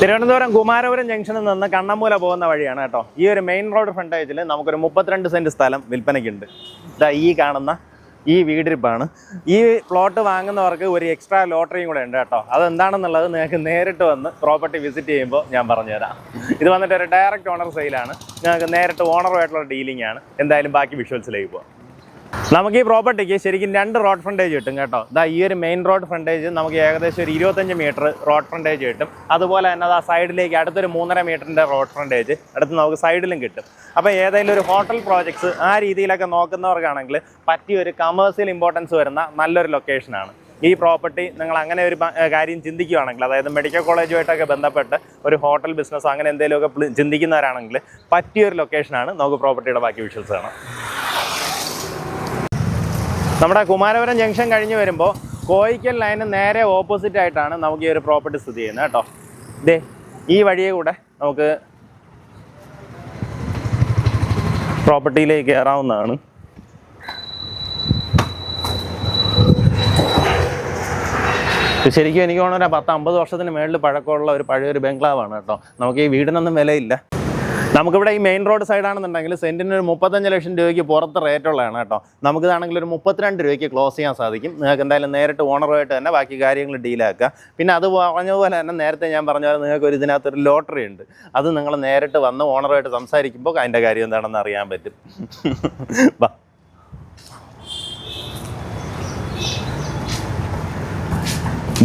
തിരുവനന്തപുരം കുമാരപുരം ജംഗ്ഷനിൽ നിന്ന് കണ്ണമൂല പോകുന്ന വഴിയാണ് കേട്ടോ. ഈ ഒരു മെയിൻ റോഡ് ഫ്രണ്ടേജിൽ നമുക്കൊരു മുപ്പത്തിരണ്ട് സെന്റ് സ്ഥലം വിൽപ്പനയ്ക്കുണ്ട്. ഇതാ ഈ കാണുന്ന ഈ വീടിരിപ്പാണ്. ഈ പ്ലോട്ട് വാങ്ങുന്നവർക്ക് ഒരു എക്സ്ട്രാ ലോട്ടറിയും കൂടെ ഉണ്ട് കേട്ടോ. അതെന്താണെന്നുള്ളത് നിങ്ങൾക്ക് നേരിട്ട് വന്ന് പ്രോപ്പർട്ടി വിസിറ്റ് ചെയ്യുമ്പോൾ ഞാൻ പറഞ്ഞുതരാം. ഇത് വന്നിട്ട് ഒരു ഡയറക്റ്റ് ഓണർ സെയിലാണ് നിങ്ങൾക്ക് നേരിട്ട് ഓണറുമായിട്ടുള്ള ഡീലിംഗ് ആണ്. എന്തായാലും ബാക്കി വിഷ്വൽസിലേക്ക് പോകാം നമുക്ക് ഈ പ്രോപ്പർട്ടിക്ക് ശരിക്കും രണ്ട് റോഡ് ഫ്രണ്ടേജ് കിട്ടും കേട്ടോ. ഇതാ ഈ ഒരു മെയിൻ റോഡ് ഫ്രണ്ടേജ് നമുക്ക് ഏകദേശം ഒരു ഇരുപത്തഞ്ച് മീറ്റർ റോഡ് ഫ്രണ്ടേജ് കിട്ടും. അതുപോലെ തന്നെ ആ സൈഡിലേക്ക് അടുത്തൊരു മൂന്നര മീറ്ററിന്റെ റോഡ് ഫ്രണ്ടേജ് അടുത്ത് നമുക്ക് സൈഡിലും കിട്ടും. അപ്പോൾ ഏതെങ്കിലും ഒരു ഹോട്ടൽ പ്രോജക്ട്സ് ആ രീതിയിലൊക്കെ നോക്കുന്നവർക്കാണെങ്കിൽ പറ്റിയ ഒരു കമേഴ്സ്യൽ ഇമ്പോർട്ടൻസ് വരുന്ന നല്ലൊരു ലൊക്കേഷനാണ് ഈ പ്രോപ്പർട്ടി നിങ്ങൾ അങ്ങനെ ഒരു കാര്യം ചിന്തിക്കുകയാണെങ്കിൽ അതായത് മെഡിക്കൽ കോളേജുമായിട്ടൊക്കെ ബന്ധപ്പെട്ട് ഒരു ഹോട്ടൽ ബിസിനസ് അങ്ങനെ എന്തെങ്കിലുമൊക്കെ ചിന്തിക്കുന്നവരാണെങ്കിൽ പറ്റിയൊരു ലൊക്കേഷനാണ് നമുക്ക് പ്രോപ്പർട്ടിയുടെ ബാക്കി വിഷ്വൽസ് കാണാം. നമ്മുടെ കുമാരപുരം ജംഗ്ഷൻ കഴിഞ്ഞ് വരുമ്പോൾ കോയിക്കൽ ലൈന് നേരെ ഓപ്പോസിറ്റ് ആയിട്ടാണ് നമുക്ക് ഈ ഒരു പ്രോപ്പർട്ടി സ്ഥിതി ചെയ്യുന്നത് കേട്ടോ. ഇതേ ഈ വഴിയെ കൂടെ നമുക്ക് പ്രോപ്പർട്ടിയിലേക്ക് കയറാവുന്നതാണ്. ശരിക്കും എനിക്ക് തോന്നുന്നു പത്ത് അമ്പത് വർഷത്തിന് മേളിൽ പഴക്കമുള്ള ഒരു പഴയൊരു ബംഗ്ലാവാണ് കേട്ടോ. നമുക്ക് ഈ വീടിനൊന്നും വിലയില്ല. നമുക്കിവിടെ ഈ മെയിൻ റോഡ് സൈഡാണെന്നുണ്ടെങ്കിൽ സെന്റിന് ഒരു മുപ്പത്തഞ്ച് ലക്ഷം രൂപയ്ക്ക് പുറത്ത് റേറ്റ് ഉള്ളതാണ് കേട്ടോ. നമുക്കിതാണെങ്കിൽ ഒരു മുപ്പത്തിരണ്ട് രൂപയ്ക്ക് ക്ലോസ് ചെയ്യാൻ സാധിക്കും. നിങ്ങൾക്ക് എന്തായാലും നേരിട്ട് ഓണറുമായിട്ട് തന്നെ ബാക്കി കാര്യങ്ങൾ ഡീലാക്കുക പിന്നെ അത് പറഞ്ഞതുപോലെ തന്നെ നേരത്തെ ഞാൻ പറഞ്ഞ പോലെ നിങ്ങൾക്ക് ഒരു ഇതിനകത്തൊരു ലോട്ടറി ഉണ്ട്. അത് നിങ്ങൾ നേരിട്ട് വന്ന് ഓണറുമായിട്ട് സംസാരിക്കുമ്പോൾ അതിന്റെ കാര്യം എന്താണെന്ന് അറിയാൻ പറ്റും.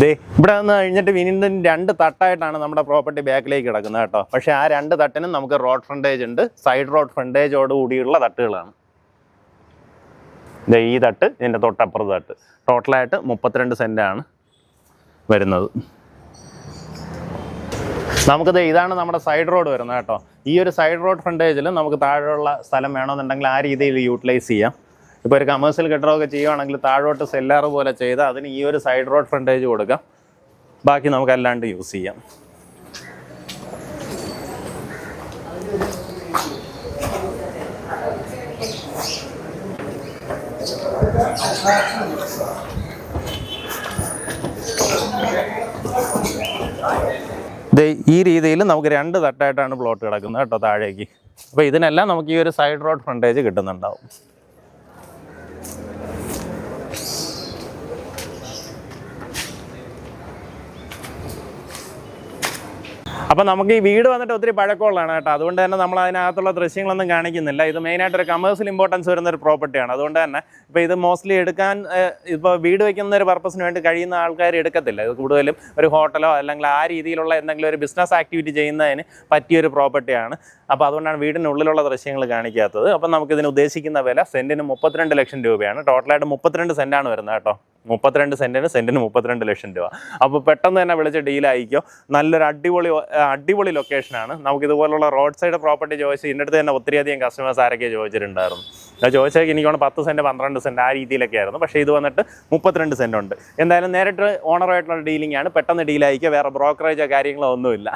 ദേ ഇവിടെ നിന്ന് കഴിഞ്ഞിട്ട് വീണ്ടും രണ്ട് തട്ടായിട്ടാണ് നമ്മുടെ പ്രോപ്പർട്ടി ബാക്കിലേക്ക് കിടക്കുന്നത് കേട്ടോ. പക്ഷേ ആ രണ്ട് തട്ടിനും നമുക്ക് റോഡ് ഫ്രണ്ടേജ് ഉണ്ട്. സൈഡ് റോഡ് ഫ്രണ്ടേജോട് കൂടിയുള്ള തട്ടുകളാണ്. ദേ ഈ തട്ട് ഇതിന്റെ തൊട്ടപ്പുറത്ത് തട്ട്. ടോട്ടലായിട്ട് മുപ്പത്തിരണ്ട് സെന്റാണ് വരുന്നത്. നമുക്കത് ഇതാണ് നമ്മുടെ സൈഡ് റോഡ് വരുന്നത് കേട്ടോ. ഈ ഒരു സൈഡ് റോഡ് ഫ്രണ്ടേജിൽ നമുക്ക് താഴെയുള്ള സ്ഥലം വേണമെന്നുണ്ടെങ്കിൽ ആ രീതിയിൽ യൂട്ടിലൈസ് ചെയ്യാം. ഇപ്പോൾ ഒരു കമേഴ്സ്യൽ കെട്ടിടമൊക്കെ ചെയ്യുവാണെങ്കിൽ താഴോട്ട് സെല്ലാറ് പോലെ ചെയ്ത് അതിന് ഈ ഒരു സൈഡ് റോഡ് ഫ്രണ്ടേജ് കൊടുക്കാം. ബാക്കി നമുക്ക് അല്ലാണ്ട് യൂസ് ചെയ്യാം. ഈ രീതിയിൽ നമുക്ക് രണ്ട് തട്ടായിട്ടാണ് പ്ലോട്ട് കിടക്കുന്നത് കേട്ടോ താഴേക്ക്. അപ്പോൾ ഇതിനെല്ലാം നമുക്ക് ഈ ഒരു സൈഡ് റോഡ് ഫ്രണ്ടേജ് കിട്ടുന്നുണ്ടാവും. Yeah. അപ്പോൾ നമുക്ക് ഈ വീട് വന്നിട്ട് ഒത്തിരി പഴക്കമുള്ളതാണ് കേട്ടോ. അതുകൊണ്ട് തന്നെ നമ്മൾ അതിനകത്തുള്ള ദൃശ്യങ്ങളൊന്നും കാണിക്കുന്നില്ല. ഇത് മെയിനായിട്ട് ഒരു കമേഴ്സ്യൽ ഇമ്പോർട്ടൻസ് വരുന്ന ഒരു പ്രോപ്പർട്ടിയാണ് അതുകൊണ്ട് തന്നെ ഇപ്പോൾ ഇത് മോസ്റ്റ്ലി എടുക്കാൻ ഇപ്പോൾ വീട് വയ്ക്കുന്ന ഒരു പർപ്പസിന് വേണ്ടി കഴിയുന്ന ആൾക്കാർ എടുക്കത്തില്ല. ഇത് കൂടുതലും ഒരു ഹോട്ടലോ അല്ലെങ്കിൽ ആ രീതിയിലുള്ള എന്തെങ്കിലും ഒരു ബിസിനസ് ആക്ടിവിറ്റി ചെയ്യുന്നതിന് പറ്റിയൊരു പ്രോപ്പർട്ടിയാണ് അപ്പോൾ അതുകൊണ്ടാണ് വീടിനുള്ളിലുള്ള ദൃശ്യങ്ങൾ കാണിക്കാത്തത്. അപ്പം നമുക്കിതിന് ഉദ്ദേശിക്കുന്ന വില സെന്റിന് മുപ്പത്തിരണ്ട് ലക്ഷം രൂപയാണ്. ടോട്ടലായിട്ട് മുപ്പത്തിരണ്ട് സെന്റാണ് വരുന്നത് കേട്ടോ. മുപ്പത്തിരണ്ട് സെന്റിന് സെന്റിന് മുപ്പത്തിരണ്ട് ലക്ഷം രൂപ. അപ്പോൾ പെട്ടെന്ന് തന്നെ വിളിച്ച് ഡീലായിരിക്കും നല്ലൊരു അടിപൊളി അടിപൊളി ലൊക്കേഷനാണ് നമുക്ക് ഇതുപോലുള്ള റോഡ് സൈഡ് പ്രോപ്പർട്ടി ചോദിച്ച് ഇതിന്റെ അടുത്ത് തന്നെ ഒത്തിരിയധികം കസ്റ്റമേഴ്സ് ആരൊക്കെ ചോദിച്ചിട്ടുണ്ടായിരുന്നു. ഞാൻ ചോദിച്ചാൽ എനിക്ക് വേണം പത്ത് സെന്റ് പന്ത്രണ്ട് സെന്റ് ആ രീതിയിലൊക്കെ ആയിരുന്നു. പക്ഷേ ഇത് വന്നിട്ട് മുപ്പത്തിരണ്ട് സെന്റ് ഉണ്ട്. എന്തായാലും നേരിട്ട് ഓണറായിട്ടുള്ള ഡീലിംഗ് ആണ്. പെട്ടെന്ന് ഡീലായിരിക്കുക വേറെ ബ്രോക്കറേജോ കാര്യങ്ങളോ ഒന്നുമില്ല.